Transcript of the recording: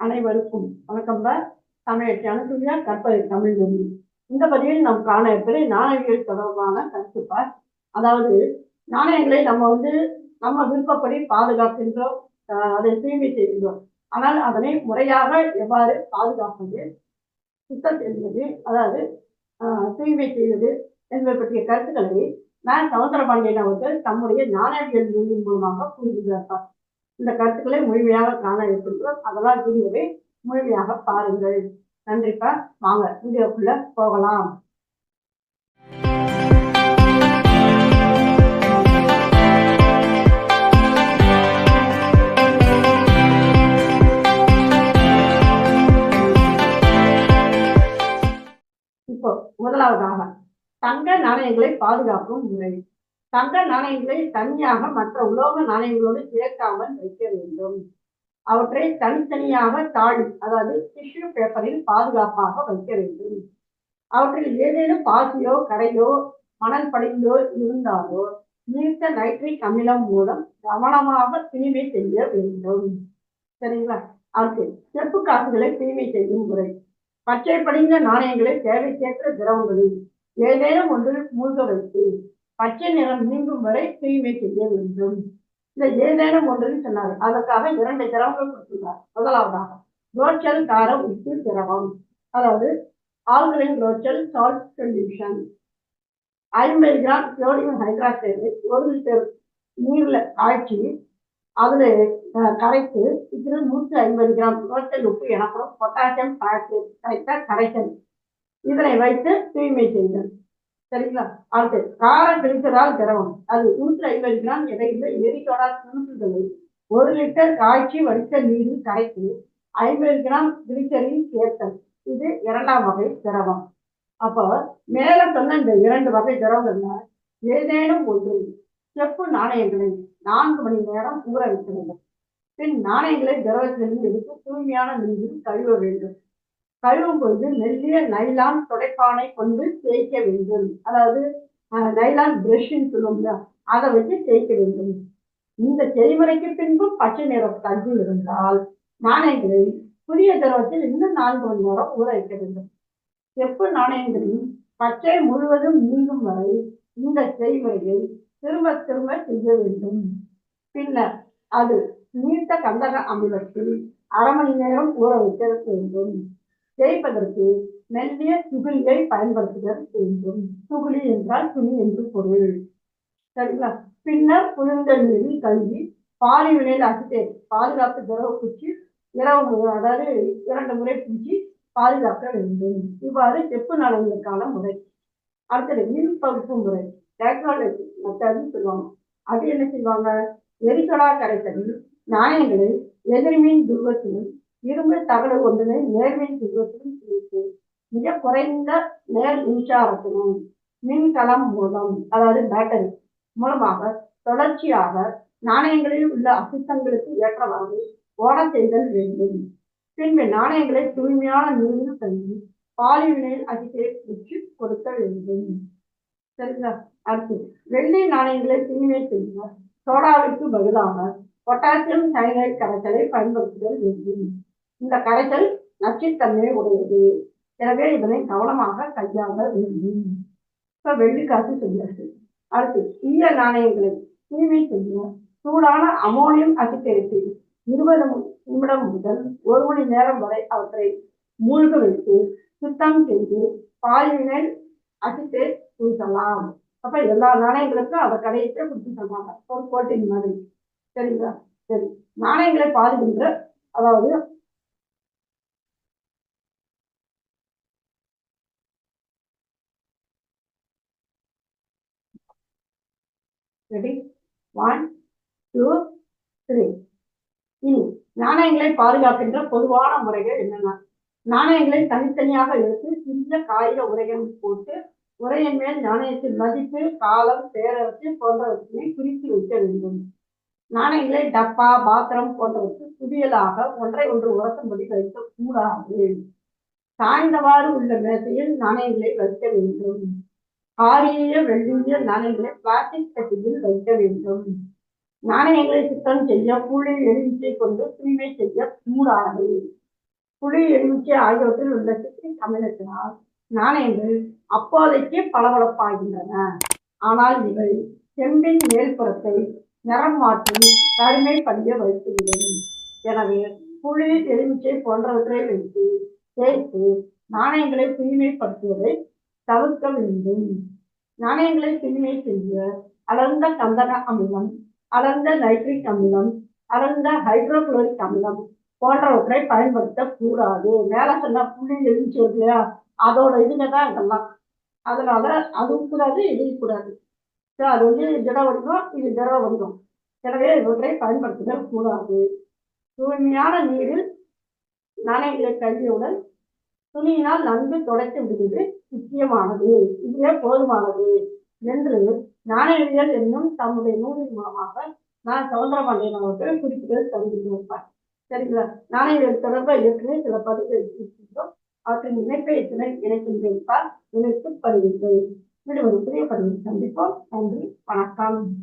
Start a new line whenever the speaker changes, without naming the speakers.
அனைவருக்கும் வணக்கம் தமிழ் அனுப்புகிறார் கற்பதை தமிழ் ஜொல்லி இந்த பதிவில் நாம் காண இருப்பது நாணயங்கள் தொடர்பான கருத்துப்பார் அதாவது நாணயங்களை நம்ம வந்து நம்ம விருப்பப்படி பாதுகாக்கின்றோம் அதை தூய்மை செய்கின்றோம். ஆனால் அதனை முறையாக எவ்வாறு பாதுகாப்பது சுத்தம் செய்வது அதாவது தூய்மை செய்வது என்பது பற்றிய கருத்துக்களை நான் சமுத்திரபாண்டியன் அவர்கள் தம்முடைய நாணயவியல் நூலின் மூலமாக கூறுகிறார்கள் இந்த கருத்துக்களை முழுமையாக காண இருக்கின்றோம். அதெல்லாம் வீடியோவை முழுமையாக பாருங்கள். நன்றிப்பா வாங்க வீடியோக்குள்ள போகலாம். இப்போ முதலாவதாக தங்க நாணயங்களை பாதுகாக்கும் முறை. தங்க நாணயங்களை தனியாக மற்ற உலோக நாணயங்களோடு சேர்க்காமல் வைக்க வேண்டும். அவற்றை தனித்தனியாக தாடி அதாவது டிஷ்யூ பேப்பரில் பாதுகாப்பாக வைக்க வேண்டும். அவற்றில் ஏதேனும் பாசியோ கரையோ மணல் படிந்தோ இருந்தாலோ நீர்த்த நைட்ரிக் அமிலம் மூலம் கவனமாக தூய்மை செய்ய வேண்டும். சரிங்களா? அடுத்து செப்பு காசுகளை தூய்மை செய்யும் முறை. பச்சை படிந்த நாணயங்களை தேவைக்கேற்ற திரவங்களில் ஏதேனும் ஒன்றில் மூழ்க வைத்து பச்சை நிறம் நீங்கும் வரை தூய்மை செய்ய வேண்டும். இந்த ஏதேனும் ஒன்றுன்னு சொன்னார். அதற்காக இரண்டு திரவங்கள் கொடுத்துள்ளார். முதலாவதாக ரோச்சல் கார உப்பு திரவம். அதாவது ஆல்கலைன் ரோச்சல் சால்ட் சொல்யூஷன் ஐம்பது கிராம் சோடியம் ஹைட்ராக்சைடு ஒரு லிட்டர் நீர்ல காய்ச்சி அதுல கரைத்து இதில் நூற்றி ஐம்பது கிராம் ரோச்சல் உப்பு எனப்படும் பொட்டாசியம் பாக்டேட் கரைத்த கரைச்சல் இதனை வைத்து தூய்மை செய்தல் சரிங்களா? அடுத்து கார கிழித்ததால் திரவம். அது நூற்றி ஐம்பது கிராம் எடையுள்ள எரிகோடா துணுக்குகளை ஒரு லிட்டர் காய்ச்சி வடித்த நீரில் கரைத்து ஐம்பது கிராம் கிளிசரின் சேர்த்தல். இது இரண்டாம் வகை திரவம். அப்போ மேல சொன்ன இந்த இரண்டு வகை திரவங்கள்ல ஏதேனும் ஒன்று. செப்பு நாணயங்களை நான்கு மணி நேரம் ஊற வைக்க வேண்டும். பின் நாணயங்களை திரவத்திலிருந்து எடுத்து தூய்மையான நீரில் கழுவ வேண்டும். கழுவும் பொழுது மெல்லிய நைலான் துடைப்பானை கொண்டு தேய்க்க வேண்டும். அதாவது நைலான் பிரஷ்ன்னு சொல்லுவோம்ல அதை வச்சு தேய்க்க வேண்டும். இந்த செய்முறைக்கு பின்பும் பச்சை நிற தங்கி இருந்தால் நாணயங்களை புதிய திரவத்தில் இன்னும் நான்கு மணி நேரம் ஊற வைக்க வேண்டும். செப்பு நாணயங்களின் பச்சை முழுவதும் நீங்கும் வரை இந்த செய்முறையை திரும்ப திரும்ப செய்ய வேண்டும். பின்னர் அது நீர்த்த கந்தக அமிலத்தில் அரை மணி நேரம் ஊற வைக்க வேண்டும். தேய்ப்பதற்கு மெல்லிய துகிலியை பயன்படுத்துதல் வேண்டும். துகிலி என்றால் துணி என்று பொருள். சரிங்களா? பின்னர் குளிர்ந்த நீரில் கழுவி பாலிவினைல் அசிட்டேட் பாதுகாப்பு திரவ பூச்சி இரவு அதாவது இரண்டு முறை பூச்சி பாதுகாக்க வேண்டும். இவ்வாறு செப்பு நலன்களுக்கான முறை. அடுத்தது மின் பகுப்பு முறை. டெக்னாலஜி மெத்தட்னு சொல்லுவாங்க. அது என்ன செய்வாங்க? எரிகலா கரைசலில் நாணயங்களை எதிர்மின் துருவத்திலும் இரும்பு தகடு ஒன்றினை நேர்மின் துருவத்திலும் பிரித்து மிக குறைந்த நேர் மின்சாரத்திலும் மின்கலம் மூலம் அதாவது பேட்டரி மூலமாக தொடர்ச்சியாக நாணயங்களில் உள்ள அசுத்தங்களுக்கு ஏற்றவாறு ஓட செய்தல் வேண்டும். பின்பு நாணயங்களை தூய்மையான நீரில் கழுவி பாலிவினையில் அசிட்டேட் வச்சு கொடுக்க வேண்டும். சரிங்களா? அடுத்து வெள்ளி நாணயங்களை தூய்மை செய்ய சோடாவிற்கு பதிலாக பொட்டாசியம் சயனைட் கரைசலை பயன்படுத்துதல் வேண்டும். இந்த கரைசல் நச்சுத்தன்மை உடையது. எனவே இதனை கவனமாக கையாள வேண்டும். இப்ப வெள்ளிக்காசு செய்யாது அடுத்து ஈய நாணயங்களை தூய்மை செய்ய சூடான அமோனியம் அசிட்டேட்டில் இருபது நிமிடம் முதல் ஒரு மணி நேரம் வரை அவற்றை மூழ்க வைத்து சுத்தம் செய்து பாலிவினைல் அசிட்டேட் பூசலாம் அப்ப எல்லா நாணயங்களுக்கும் அதை கடையிட்டே கொடுத்து சொன்னாங்க ஒரு கோட்டின் மாதிரி. சரிங்களா சரி. நாணயங்களை பாதுகின்ற அதாவது ரெடி ஒன் டூ த்ரீ இனி நாணயங்களை பாதுகாக்கின்ற பொதுவான முறைகள் என்னென்ன? நாணயங்களை தனித்தனியாக எடுத்து சிறிய காகித உரைகள் போட்டு உரையின் மேல் நாணயத்தின் மதிப்பு காலம் பேரரசு போன்றவற்றினை குறித்து வைக்க வேண்டும். நாணயங்களை டப்பா பாத்திரம் போன்றவற்றை குவியலாக ஒன்றை ஒன்று உரசும்படி வைக்க கூடாது. சாய்ந்தவாறு உள்ள மேசையில் நாணயங்களை வைக்க வேண்டும். ஆரிய வெள்ளிய நாணயங்களை பிளாஸ்டிக் பெட்டியில் வைக்க வேண்டும். நாணயங்களை சுத்தம் செய்ய கூழி எலுமிச்சை கொண்டு தூய்மை செய்ய கூடாது. புளி எலுமிச்சை ஆகியவற்றில் உள்ள சிட்ரிக் அமிலத்தினால் நாணயங்கள் அப்போதைக்கு பளபளப்பாகின்றன. ஆனால் இவை செம்பின் மேல்புறத்தை நிறம் மாற்றி கருமை படிய வைத்துவிடும். எனவே புளி எலுமிச்சை போன்றவற்றை வைத்து சேர்த்து நாணயங்களை தூய்மைப்படுத்துவதை தவிர்க்க வேண்டும். நாணயங்களை தூய்மை செய்ய அடர்ந்த கந்தக அமிலம் அடர்ந்த நைட்ரிக் அமிலம் அடர்ந்த ஹைட்ரோகுளோரிக் அமிலம் போன்றவற்றை பயன்படுத்தக்கூடாது. மேல சொன்ன புள்ளி எலுமிச்சு இல்லையா? அதோட இதுங்க தான் இதெல்லாம். அதனால அதுவும் கூடாது இதுவும் கூடாது. ஸோ அது வந்து திட வடிவம் இது திரவ வடிவம். எனவே இவற்றை பயன்படுத்துதல் கூடாது. தூய்மையான நீரில் நனைகளை கல்வியுடன் துணியினால் நன்கு துடைத்து விடுவது முக்கியமானது. இதுவே போதுமானது. என்று நாணயவியல் என்னும் தம்முடைய நூலின் மூலமாக நான் சவுந்தரபாண்டியன் அவர்கள் குறிப்பிட்டு தந்திருப்பார் சரிங்களா? நாணயவியல் தொடர்பாக ஏற்கனவே சில பதிவுகள் இருக்கின்றோம் அவற்றின் இணைப்பை இணை இணைக்கின்றிருப்பார் இணைத்து பதிவுகள் மீண்டும் ஒரு புதிய பதிவில் சந்திப்போம். நன்றி. வணக்கம்.